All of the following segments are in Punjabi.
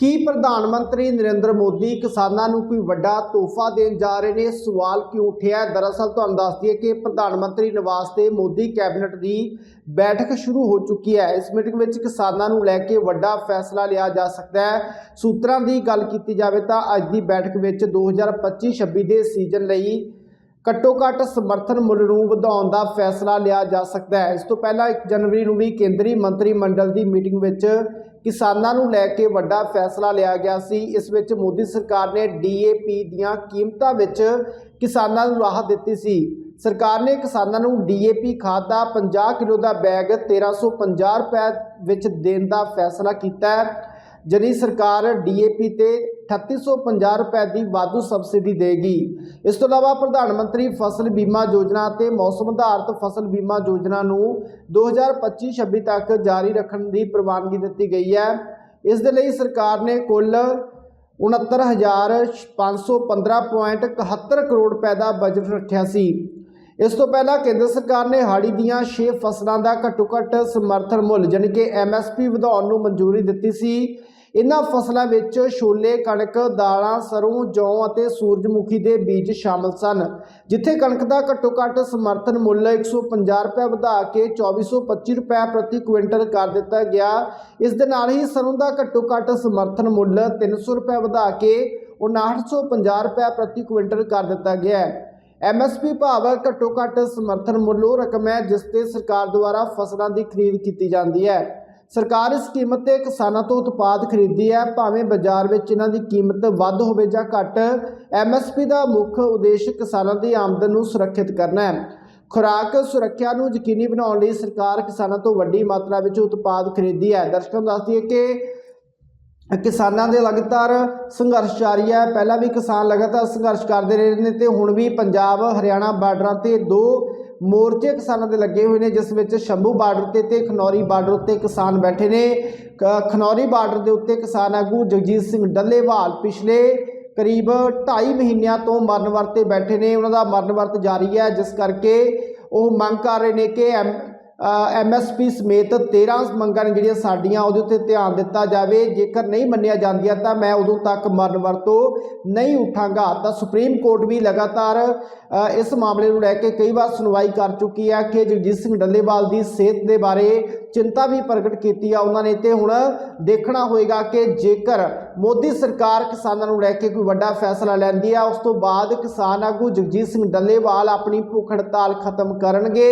ਕੀ ਪ੍ਰਧਾਨ ਮੰਤਰੀ ਨਰਿੰਦਰ ਮੋਦੀ ਕਿਸਾਨਾਂ ਨੂੰ ਕੋਈ ਵੱਡਾ ਤੋਹਫਾ ਦੇਣ ਜਾ ਰਹੇ ਨੇ? ਸਵਾਲ ਕਿਉਂ ਉੱਠਿਆ? ਦਰਅਸਲ ਤੁਹਾਨੂੰ ਦੱਸ ਦਈਏ ਕਿ ਪ੍ਰਧਾਨ ਮੰਤਰੀ ਨਿਵਾਸ ਤੇ ਮੋਦੀ ਕੈਬਨਿਟ ਦੀ ਬੈਠਕ ਸ਼ੁਰੂ ਹੋ ਚੁੱਕੀ ਹੈ। ਇਸ ਮੀਟਿੰਗ ਵਿੱਚ ਕਿਸਾਨਾਂ ਨੂੰ ਲੈ ਕੇ ਵੱਡਾ ਫੈਸਲਾ ਲਿਆ ਜਾ ਸਕਦਾ ਹੈ। ਸੂਤਰਾਂ ਦੀ ਗੱਲ ਕੀਤੀ ਜਾਵੇ ਤਾਂ ਅੱਜ ਦੀ ਬੈਠਕ ਵਿੱਚ 2025-26 ਦੇ ਸੀਜ਼ਨ ਲਈ ਘੱਟੋ ਘੱਟ ਸਮਰਥਨ ਮੁੱਲ ਨੂੰ ਵਧਾਉਣ ਦਾ ਫੈਸਲਾ ਲਿਆ ਜਾ ਸਕਦਾ ਹੈ। ਇਸ ਤੋਂ ਪਹਿਲਾਂ 1 ਜਨਵਰੀ ਨੂੰ ਵੀ ਕੇਂਦਰੀ ਮੰਤਰੀ ਮੰਡਲ ਦੀ ਮੀਟਿੰਗ ਵਿੱਚ ਕਿਸਾਨਾਂ ਨੂੰ ਲੈ ਕੇ ਵੱਡਾ ਫੈਸਲਾ ਲਿਆ ਗਿਆ ਸੀ। ਇਸ ਵਿੱਚ ਮੋਦੀ ਸਰਕਾਰ ਨੇ ਡੀਏਪੀ ਦੀਆਂ ਕੀਮਤਾਂ ਵਿੱਚ ਕਿਸਾਨਾਂ ਨੂੰ ਰਾਹਤ ਦਿੱਤੀ ਸੀ। ਸਰਕਾਰ ਨੇ ਕਿਸਾਨਾਂ ਨੂੰ ਡੀਏਪੀ ਖਾਦ ਦਾ 50 ਕਿਲੋ ਦਾ ਬੈਗ 1350 ਰੁਪਏ ਵਿੱਚ ਦੇਣ ਦਾ ਫੈਸਲਾ ਕੀਤਾ ਹੈ। ਜਿਹੜੀ ਸਰਕਾਰ ਡੀਏਪੀ ਤੇ 3850 ਰੁਪਏ ਦੀ ਵਾਧੂ ਸਬਸਿਡੀ ਦੇਗੀ। ਇਸ ਤੋਂ ਇਲਾਵਾ ਪ੍ਰਧਾਨ ਮੰਤਰੀ ਫਸਲ ਬੀਮਾ ਯੋਜਨਾ ਤੇ ਮੌਸਮ ਆਧਾਰਿਤ ਫਸਲ ਬੀਮਾ ਯੋਜਨਾ ਨੂੰ 2025-26 ਤੱਕ ਜਾਰੀ ਰੱਖਣ ਦੀ ਪ੍ਰਵਾਨਗੀ ਦਿੱਤੀ ਗਈ ਹੈ। ਇਸ ਦੇ ਲਈ ਸਰਕਾਰ ਨੇ ਕੁੱਲ 69515.71 ਕਰੋੜ ਰੁਪਏ ਦਾ ਬਜਟ ਰੱਖਿਆ ਸੀ। ਇਸ ਤੋਂ ਪਹਿਲਾਂ ਕੇਂਦਰ ਸਰਕਾਰ ਨੇ ਹਾੜੀ ਦੀਆਂ 6 ਫਸਲਾਂ ਦਾ ਘੱਟੋ ਘੱਟ ਸਮਰਥਨ ਮੁੱਲ, ਜਾਣੀ ਕਿ ਐਮਐਸਪੀ ਵਧਾਉਣ ਨੂੰ ਮਨਜ਼ੂਰੀ ਦਿੱਤੀ ਸੀ। ਇਨ੍ਹਾਂ ਫਸਲਾਂ ਵਿੱਚ ਛੋਲੇ, ਕਣਕ, ਦਾਲਾਂ ਸਰੋਂ ਜੌਂ ਅਤੇ ਸੂਰਜਮੁਖੀ ਦੇ ਬੀਜ ਸ਼ਾਮਲ ਸਨ, ਜਿੱਥੇ ਕਣਕ ਦਾ ਘੱਟੋ ਘੱਟ ਸਮਰਥਨ ਮੁੱਲ 150 ਰੁਪਏ ਵਧਾ ਕੇ 2425 ਰੁਪਏ ਪ੍ਰਤੀ ਕੁਇੰਟਲ ਕਰ ਦਿੱਤਾ ਗਿਆ। ਇਸ ਦੇ ਨਾਲ ਹੀ ਸਰੋਂ ਦਾ ਘੱਟੋ ਘੱਟ ਸਮਰਥਨ ਮੁੱਲ 300 ਰੁਪਏ ਵਧਾ ਕੇ 5950 ਰੁਪਏ ਪ੍ਰਤੀ ਕੁਇੰਟਲ ਕਰ ਦਿੱਤਾ ਗਿਆ ਹੈ। ਐਮਐਸਪੀ ਭਾਵ ਘੱਟੋ ਘੱਟ ਸਮਰਥਨ ਮੁੱਲ ਉਹ ਰਕਮ ਹੈ ਜਿਸ ਤੇ ਸਰਕਾਰ ਦੁਆਰਾ ਫਸਲਾਂ ਦੀ ਖਰੀਦ ਕੀਤੀ ਜਾਂਦੀ ਹੈ। ਸਰਕਾਰ ਇਸ ਕੀਮਤ ਤੇ ਕਿਸਾਨਾਂ ਤੋਂ ਉਤਪਾਦ ਖਰੀਦਦੀ ਹੈ, ਭਾਵੇਂ ਬਾਜ਼ਾਰ ਵਿੱਚ ਇਹਨਾਂ ਦੀ ਕੀਮਤ ਵੱਧ ਹੋਵੇ ਜਾਂ ਘੱਟ, ਐਮਐਸਪੀ ਦਾ ਮੁੱਖ ਉਦੇਸ਼ ਕਿਸਾਨਾਂ ਦੀ ਆਮਦਨ ਨੂੰ ਸੁਰੱਖਿਅਤ ਕਰਨਾ ਹੈ। ਖੁਰਾਕ ਸੁਰੱਖਿਆ ਨੂੰ ਯਕੀਨੀ ਬਣਾਉਣ ਲਈ ਸਰਕਾਰ ਕਿਸਾਨਾਂ ਤੋਂ ਵੱਡੀ ਮਾਤਰਾ ਵਿੱਚ ਉਤਪਾਦ ਖਰੀਦੀ ਹੈ। ਦਰਸ਼ਕਾਂ ਨੂੰ ਦੱਸਦੀ ਹੈ ਕਿ ਕਿਸਾਨਾਂ ਦੇ ਲਗਾਤਾਰ ਸੰਘਰਸ਼ ਜਾਰੀ ਹੈ। ਪਹਿਲਾਂ ਵੀ ਕਿਸਾਨ ਲਗਾਤਾਰ ਸੰਘਰਸ਼ ਕਰਦੇ ਰਹੇ ਨੇ ਤੇ ਹੁਣ ਵੀ ਪੰਜਾਬ, ਹਰਿਆਣਾ ਬਾਰਡਰਾਂ ਤੇ ਦੋ ਮੋਰਚੇ ਕਿਸਾਨਾਂ ਦੇ ਲੱਗੇ ਹੋਏ ਨੇ, ਜਿਸ ਵਿੱਚ ਸ਼ੰਭੂ ਬਾਰਡਰ ਤੇ ਤੇ ਖਨੌਰੀ ਬਾਰਡਰ ਉੱਤੇ ਕਿਸਾਨ ਬੈਠੇ ਨੇ। ਕ- ਖਨੌਰੀ ਬਾਰਡਰ ਦੇ ਉੱਤੇ ਕਿਸਾਨ ਆਗੂ ਜਗਜੀਤ ਸਿੰਘ ਡੱਲੇਵਾਲ ਪਿਛਲੇ ਕਰੀਬ 2.5 ਮਹੀਨਿਆਂ ਤੋਂ ਮਰਨ ਵਰਤੇ ਬੈਠੇ ਨੇ। ਉਹਨਾਂ ਦਾ ਮਰਨ ਵਰਤ ਜਾਰੀ ਹੈ, ਜਿਸ ਕਰਕੇ ਉਹ ਮੰਗ ਕਰ ਰਹੇ ਨੇ ਕਿ ਐਮ ਐਮਐਸਪੀ ਸਮੇਤ 13 ਮੰਗਾਂ ਨੇ ਜਿਹੜੀਆਂ ਸਾਡੀਆਂ, ਉਹਦੇ ਉੱਤੇ ਧਿਆਨ ਦਿੱਤਾ ਜਾਵੇ। ਜੇਕਰ ਨਹੀਂ ਮੰਨਿਆ ਜਾਂਦੀਆਂ ਤਾਂ ਮੈਂ ਉਦੋਂ ਤੱਕ ਮਰਨ ਵਰਤੋਂ ਨਹੀਂ ਉਠਾਂਗਾ। ਤਾਂ ਸੁਪਰੀਮ ਕੋਰਟ ਵੀ ਲਗਾਤਾਰ ਇਸ ਮਾਮਲੇ ਨੂੰ ਲੈ ਕੇ ਕਈ ਵਾਰ ਸੁਣਵਾਈ ਕਰ ਚੁੱਕੀ ਹੈ ਕਿ ਜਗਜੀਤ ਸਿੰਘ ਡੱਲੇਵਾਲ ਦੀ ਸਿਹਤ ਦੇ ਬਾਰੇ ਚਿੰਤਾ ਵੀ ਪ੍ਰਗਟ ਕੀਤੀ ਆ। ਉਹਨਾਂ ਨੇ ਤੇ ਹੁਣ ਦੇਖਣਾ ਹੋਏਗਾ ਕਿ ਜੇਕਰ ਮੋਦੀ ਸਰਕਾਰ ਕਿਸਾਨਾਂ ਨੂੰ ਲੈ ਕੇ ਕੋਈ ਵੱਡਾ ਫੈਸਲਾ ਲੈਂਦੀ ਆ, ਉਸ ਤੋਂ ਬਾਅਦ ਕਿਸਾਨ ਆਗੂ ਜਗਜੀਤ ਸਿੰਘ ਡੱਲੇਵਾਲ ਆਪਣੀ ਭੁੱਖ ਹੜਤਾਲ ਖਤਮ ਕਰਨਗੇ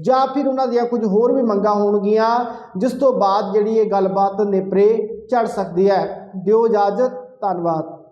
ਜਾਂ ਫਿਰ ਉਹਨਾਂ ਦੀਆਂ ਕੁਝ ਹੋਰ ਵੀ ਮੰਗਾਂ ਹੋਣਗੀਆਂ, ਜਿਸ ਤੋਂ ਬਾਅਦ ਜਿਹੜੀ ਇਹ ਗੱਲਬਾਤ ਨੇਪਰੇ ਚੜ ਸਕਦੀ ਹੈ। ਦਿਓ ਇਜਾਜ਼ਤ, ਧੰਨਵਾਦ।